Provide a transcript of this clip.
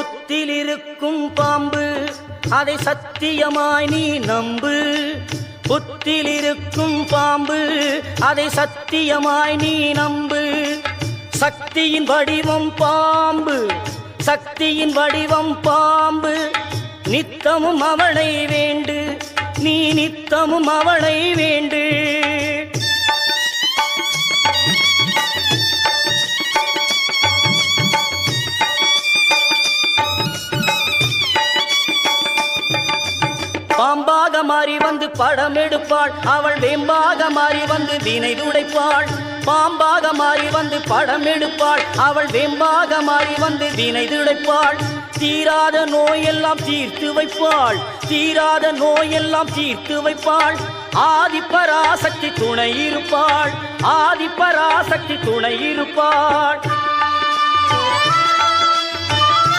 புத்திலிருக்கும் பாம்பு அதை சத்தியமாய் நீ நம்பு. புத்தில் இருக்கும் பாம்பு அதை சத்தியமாய் நீ நம்பு. சக்தியின் வடிவம் பாம்பு சக்தியின் வடிவம் பாம்பு. நித்தமும் அவளை வேண்டு நீ நித்தமும் அவளை வேண்டு. பாம்பாக மாறி வந்து படம் எடுப்பாள். அவள் வேம்பாக மாறி வந்து வினை துடைப்பாள். பாம்பாக மாறி வந்து படம் எடுப்பாள். அவள் வேம்பாக மாறி வந்து வினை துடைப்பாள். தீராத நோயெல்லாம் தீர்த்து வைப்பாள். தீராத நோயெல்லாம் தீர்த்து வைப்பாள். ஆதிப்பராசக்தி துணை இருப்பாள். ஆதிப்பராசக்தி துணை இருப்பாள்.